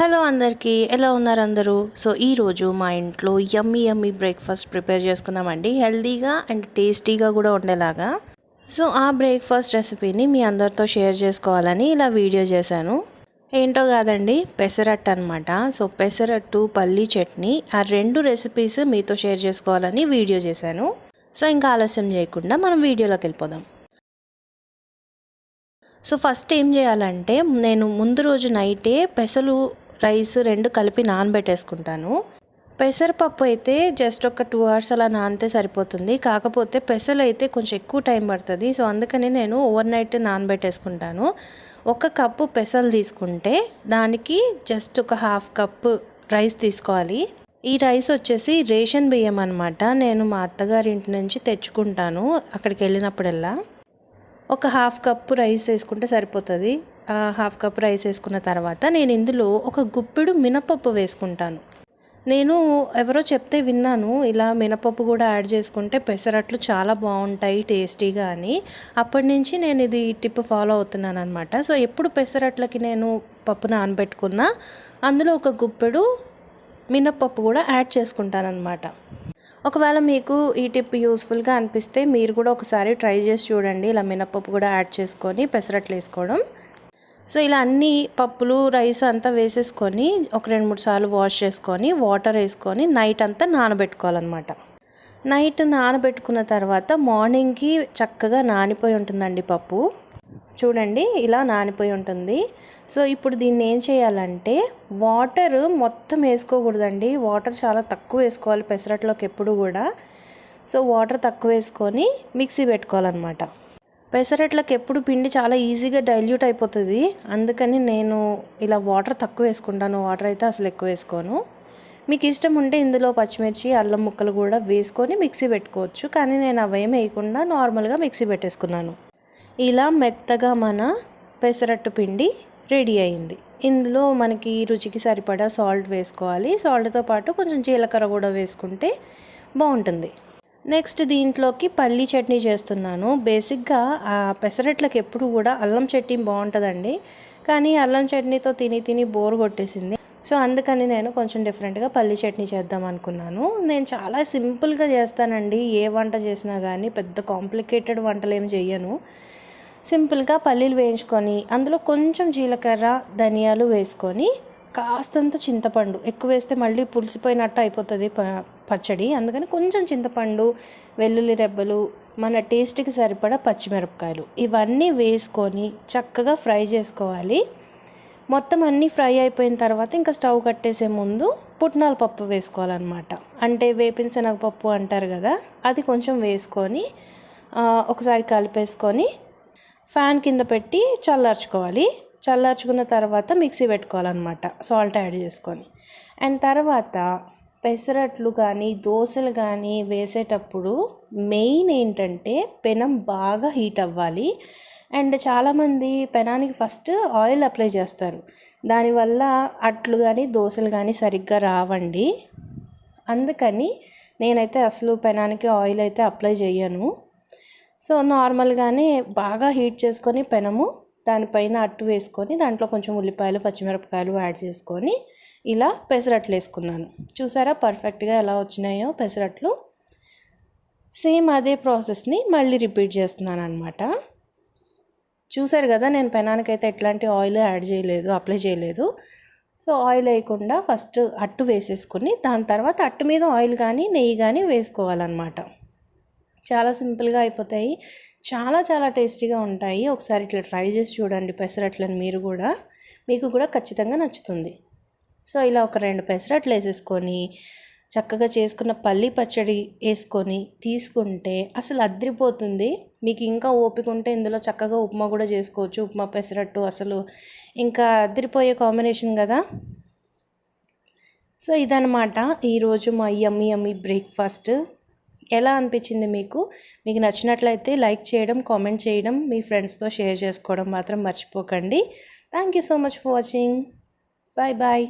Hello అందరికీ ఎలా ఉన్నారు అందరూ? సో ఈరోజు మా ఇంట్లో యమ్మీ యమ్మీ బ్రేక్ఫాస్ట్ ప్రిపేర్ చేసుకున్నామండి. హెల్దీగా అండ్ టేస్టీగా కూడా ఉండేలాగా. సో ఆ బ్రేక్ఫాస్ట్ రెసిపీని మీ అందరితో షేర్ చేసుకోవాలని ఇలా వీడియో చేశాను. ఏంటో కాదండి పెసరట్టు అనమాట సో పెసరట్టు పల్లీ చట్నీ ఆ రెండు రెసిపీస్ మీతో షేర్ చేసుకోవాలని వీడియో చేశాను. సో ఇంకా ఆలస్యం చేయకుండా మనం వీడియోలోకి వెళ్ళిపోదాం. సో ఫస్ట్ ఏం చేయాలంటే నేను ముందు రోజు నైటే పెసలు రైస్ రెండు కలిపి నానబెట్టేసుకుంటాను. పెసరపప్పు అయితే జస్ట్ ఒక టూ అవర్స్ అలా నానితే సరిపోతుంది. కాకపోతే పెసలు అయితే కొంచెం ఎక్కువ టైం పడుతుంది. సో అందుకని నేను ఓవర్ నైట్ నానబెట్టేసుకుంటాను. ఒక కప్పు పెసలు తీసుకుంటే దానికి జస్ట్ ఒక హాఫ్ కప్పు రైస్ తీసుకోవాలి. ఈ రైస్ వచ్చేసి రేషన్ బియ్యం అనమాట నేను మా అత్తగారి ఇంటి నుంచి తెచ్చుకుంటాను అక్కడికి వెళ్ళినప్పుడల్లా. ఒక హాఫ్ కప్పు రైస్ వేసుకుంటే సరిపోతుంది. హాఫ్ కప్ రైస్ వేసుకున్న తర్వాత నేను ఇందులో ఒక గుప్పెడు మినపప్పు వేసుకుంటాను. నేను ఎవరో చెప్తే విన్నాను ఇలా మినపప్పు కూడా యాడ్ చేసుకుంటే పెసరట్లు చాలా బాగుంటాయి టేస్టీగా అని. అప్పటి నుంచి నేను ఇది టిప్ ఫాలో అవుతున్నాను అనమాట సో ఎప్పుడు పెసరట్లకి నేను పప్పు నానబెట్టుకున్నా అందులో ఒక గుప్పెడు మినపప్పు కూడా యాడ్ చేసుకుంటానమాట ఒకవేళ మీకు ఈ టిప్ యూస్ఫుల్గా అనిపిస్తే మీరు కూడా ఒకసారి ట్రై చేసి చూడండి. ఇలా మినపప్పు కూడా యాడ్ చేసుకొని పెసరట్లు వేసుకోవడం సో ఇలా అన్ని పప్పులు రైస్ అంతా వేసేసుకొని ఒక రెండు మూడు సార్లు వాష్ చేసుకొని వాటర్ వేసుకొని నైట్ అంతా నానబెట్టుకోవాలన్నమాట. నైట్ నానబెట్టుకున్న తర్వాత మార్నింగ్కి చక్కగా నానిపోయి ఉంటుందండి పప్పు. చూడండి ఇలా నానిపోయి ఉంటుంది. సో ఇప్పుడు దీన్ని ఏం చేయాలంటే వాటర్ మొత్తం వేసుకోకూడదండి. వాటర్ చాలా తక్కువ వేసుకోవాలి పెసరట్లోకి ఎప్పుడు కూడా. సో వాటర్ తక్కువ వేసుకొని మిక్సీ పెట్టుకోవాలన్నమాట. పెసరట్లకు ఎప్పుడు పిండి చాలా ఈజీగా డైల్యూట్ అయిపోతుంది. అందుకని నేను ఇలా వాటర్ తక్కువ వేసుకుంటాను. వాటర్ అయితే అసలు ఎక్కువ వేసుకోను. మీకు ఇష్టం ఉంటే ఇందులో పచ్చిమిర్చి అల్లం ముక్కలు కూడా వేసుకొని మిక్సీ పెట్టుకోవచ్చు. కానీ నేను అవేం వేయకుండా నార్మల్గా మిక్సీ పెట్టేసుకున్నాను. ఇలా మెత్తగా మన పెసరట్టు పిండి రెడీ అయింది. ఇందులో మనకి రుచికి సరిపడా సాల్ట్ వేసుకోవాలి. సాల్ట్తో పాటు కొంచెం జీలకర్ర కూడా వేసుకుంటే బాగుంటుంది. నెక్స్ట్ దీంట్లోకి పల్లీ చట్నీ చేస్తున్నాను. బేసిక్గా ఆ పెసరట్లకి ఎప్పుడు కూడా అల్లం చట్నీ బాగుంటుందండి. కానీ అల్లం చట్నీతో తిని తిని బోర్ కొట్టేసింది. సో అందుకని నేను కొంచెం డిఫరెంట్గా పల్లి చట్నీ చేద్దాం అనుకున్నాను. నేను చాలా సింపుల్గా చేస్తానండి. ఏ వంట చేసినా కానీ పెద్ద కాంప్లికేటెడ్ వంటలు ఏం చెయ్యను. సింపుల్గా పల్లీలు వేయించుకొని అందులో కొంచెం జీలకర్ర ధనియాలు వేసుకొని కాస్తంత చింతపండు. ఎక్కువ వేస్తే మళ్ళీ పులిసిపోయినట్టు అయిపోతుంది పచ్చడి. అందుకని కొంచెం చింతపండు వెల్లుల్లి రెబ్బలు మన టేస్ట్కి సరిపడా పచ్చిమిరపకాయలు. ఇవన్నీ వేసుకొని చక్కగా ఫ్రై చేసుకోవాలి. మొత్తం అన్నీ ఫ్రై అయిపోయిన తర్వాత ఇంకా స్టవ్ కట్టేసే ముందు పుట్నాల పప్పు వేసుకోవాలన్నమాట. అంటే వేపిన శనగపప్పు అంటారు కదా అది కొంచెం వేసుకొని ఒకసారి కలిపేసుకొని ఫ్యాన్ కింద పెట్టి చల్లార్చుకోవాలి. చల్లార్చుకున్న తర్వాత మిక్సీ పెట్టుకోవాలన్నమాట సాల్ట్ యాడ్ చేసుకొని. అండ్ తర్వాత పెసరట్లు కానీ దోశలు కానీ వేసేటప్పుడు మెయిన్ ఏంటంటే పెనం బాగా హీట్ అవ్వాలి. అండ్ చాలామంది పెనానికి ఫస్ట్ ఆయిల్ అప్లై చేస్తారు. దానివల్ల అట్లు కానీ దోశలు కానీ సరిగ్గా రావండి. అందుకని నేనైతే అసలు పెనానికి ఆయిల్ అయితే అప్లై చేయను. సో నార్మల్గానే బాగా హీట్ చేసుకొని పెనము దానిపైన అట్టు వేసుకొని దాంట్లో కొంచెం ఉల్లిపాయలు పచ్చిమిరపకాయలు యాడ్ చేసుకొని ఇలా పెసరట్లు వేసుకున్నాను. చూసారా పర్ఫెక్ట్గా ఎలా వచ్చినాయో పెసరట్లు? సేమ్ అదే ప్రాసెస్ని మళ్ళీ రిపీట్ చేస్తున్నాను అనమాట చూసారు కదా నేను పెనానికైతే ఎట్లాంటి ఆయిల్ యాడ్ చేయలేదు అప్లై చేయలేదు. సో ఆయిల్ వేయకుండా ఫస్ట్ అట్టు వేసేసుకుని దాని తర్వాత అట్టు మీద ఆయిల్ కానీ నెయ్యి కానీ వేసుకోవాలన్నమాట. చాలా సింపుల్గా అయిపోతాయి. చాలా చాలా టేస్టీగా ఉంటాయి. ఒకసారి ఇట్లా ట్రై చేసి చూడండి పెసరట్లని మీరు కూడా. మీకు కూడా ఖచ్చితంగా నచ్చుతుంది. సో ఇలా ఒక రెండు పెసరట్లు వేసేసుకొని చక్కగా చేసుకున్న పల్లి పచ్చడి వేసుకొని తీసుకుంటే అసలు అద్రిపోతుంది. మీకు ఇంకా ఓపిక ఉంటే ఇందులో చక్కగా ఉప్మా కూడా చేసుకోవచ్చు. ఉప్మా పెసరట్టు అసలు ఇంకా అద్రిపోయే కాంబినేషన్ కదా. సో ఇదనమాట ఈరోజు మా యమ్మీ యమ్మీ బ్రేక్ఫాస్ట్. ఎలా అనిపించింది మీకు? మీకు నచ్చినట్లయితే లైక్ చేయడం కామెంట్ చేయడం మీ ఫ్రెండ్స్తో షేర్ చేసుకోవడం మాత్రం మర్చిపోకండి. Thank you so much for watching. Bye bye.